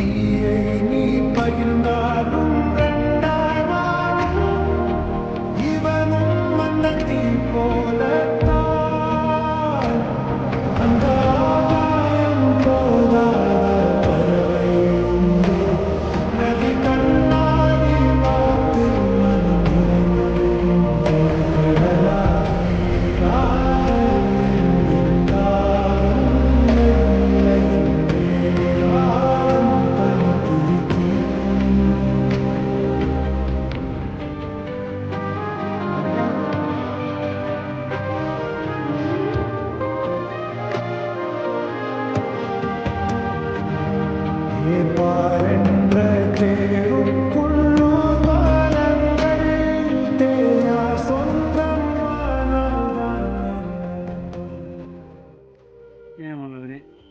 தீயை நீ பகிர்ந்தாலும்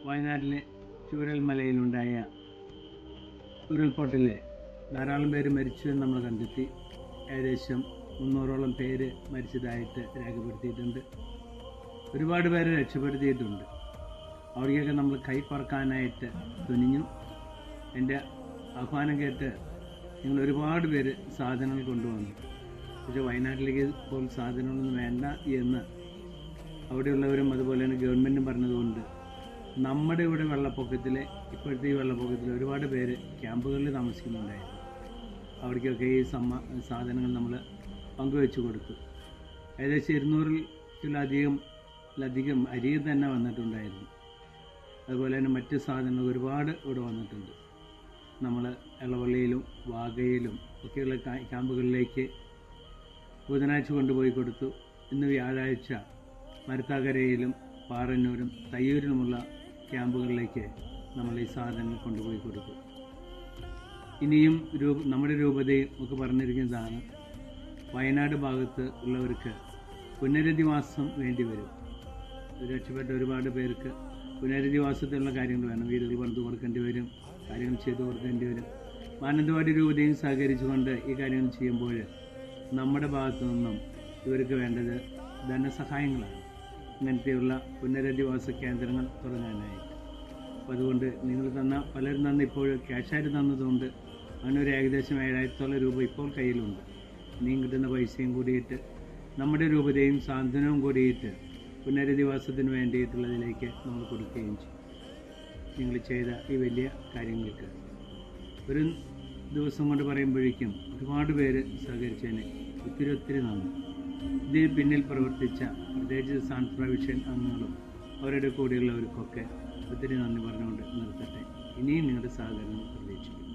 വയനാട്ടിലെ ചൂരൽമലയിലുണ്ടായ ഉരുൾപൊട്ടലിൽ ധാരാളം പേര് മരിച്ചുവെന്ന് നമ്മൾ കണ്ടെത്തി. ഏകദേശം മുന്നൂറോളം പേര് മരിച്ചതായിട്ട് രേഖപ്പെടുത്തിയിട്ടുണ്ട്. ഒരുപാട് പേര് രക്ഷപ്പെടുത്തിയിട്ടുണ്ട്. അവിടേക്കൊക്കെ നമ്മൾ കൈ പറക്കാനായിട്ട് തുനിഞ്ഞു. എന്റെ ആഹ്വാനം കേട്ട് നിങ്ങൾ ഒരുപാട് പേര് സാധനങ്ങൾ കൊണ്ടുവന്നു. പക്ഷേ വയനാട്ടിലേക്ക് പോലും സാധനങ്ങളൊന്നും വേണ്ട എന്ന് അവിടെയുള്ളവരും അതുപോലെ തന്നെ ഗവൺമെന്റും പറഞ്ഞതുകൊണ്ട് നമ്മുടെ ഇവിടെ വെള്ളപ്പൊക്കത്തിൽ ഇപ്പോഴത്തെ ഈ വെള്ളപ്പൊക്കത്തിൽ ഒരുപാട് പേര് ക്യാമ്പുകളിൽ താമസിക്കുന്നുണ്ടായിരുന്നു. അവർക്കൊക്കെ ഈ സമ്മ സാധനങ്ങൾ നമ്മൾ പങ്കുവെച്ച് കൊടുത്തു. ഏകദേശം ഇരുന്നൂറിലധികം ലധികം അരി തന്നെ വന്നിട്ടുണ്ടായിരുന്നു. അതുപോലെ തന്നെ മറ്റ് സാധനങ്ങൾ ഒരുപാട് ഇവിടെ വന്നിട്ടുണ്ട്. നമ്മൾ ഇളവള്ളിയിലും വാഗയിലും ഒക്കെയുള്ള ക്യാമ്പുകളിലേക്ക് ബുധനാഴ്ച കൊണ്ടുപോയി കൊടുത്തു. ഇന്ന് വ്യാഴാഴ്ച മരുത്താകരയിലും പാറന്നൂരും തയ്യൂരിലുമുള്ള ക്യാമ്പുകളിലേക്ക് നമ്മൾ ഈ സാധനങ്ങൾ കൊണ്ടുപോയി കൊടുക്കും. ഇനിയും രൂപ നമ്മുടെ രൂപതയും ഒക്കെ പറഞ്ഞിരിക്കുന്നതാണ് വയനാട് ഭാഗത്ത് ഉള്ളവർക്ക് പുനരധിവാസം വേണ്ടി വരും. രക്ഷപ്പെട്ട ഒരുപാട് പേർക്ക് പുനരധിവാസത്തിലുള്ള കാര്യങ്ങൾ വേണം. വീടുകൾ പണിത് കൊടുക്കേണ്ടി വരും കാര്യങ്ങൾ ചെയ്തു കൊടുക്കേണ്ടി വരും. മാനന്തവാടി രൂപതയും സഹകരിച്ചുകൊണ്ട് ഈ കാര്യങ്ങൾ ചെയ്യുമ്പോൾ നമ്മുടെ ഭാഗത്തു നിന്നും ഇവർക്ക് വേണ്ടത് ധനസഹായങ്ങളാണ്. ഇങ്ങനത്തെയുള്ള പുനരധിവാസ കേന്ദ്രങ്ങൾ തുടങ്ങാനായിട്ട് അപ്പോൾ അതുകൊണ്ട് നിങ്ങൾ തന്ന പലരും തന്ന ഇപ്പോൾ ക്യാഷായിട്ട് തന്നതുകൊണ്ട് ഒരു ഏകദേശം ഏഴായിരത്തോളം രൂപ ഇപ്പോൾ കയ്യിലുണ്ട്. ഇനിയും കിട്ടുന്ന പൈസയും കൂടിയിട്ട് നമ്മുടെ രൂപതയും സാന്ത്വനവും കൂടിയിട്ട് പുനരധിവാസത്തിന് വേണ്ടിയിട്ടുള്ളതിലേക്ക് നമ്മൾ കൊടുക്കുകയും ചെയ്യും. നിങ്ങൾ ചെയ്ത ഈ വലിയ കാര്യങ്ങൾക്ക്. ഒരു ദിവസം കൊണ്ട് പറയുമ്പോഴേക്കും ഒരുപാട് പേര് സഹകരിച്ചതിന് ഒത്തിരി ഒത്തിരി നന്ദി. ഇതിന് പിന്നിൽ പ്രവർത്തിച്ച പ്രത്യേകിച്ച് സാൻ പ്രവിഷൻ അംഗങ്ങളും അവരുടെ കൂടെയുള്ളവർക്കൊക്കെ ഒത്തിരി നന്ദി പറഞ്ഞുകൊണ്ട് നിർത്തട്ടെ. ഇനിയും നിങ്ങളുടെ സഹകരണം പ്രതീക്ഷിക്കുന്നു.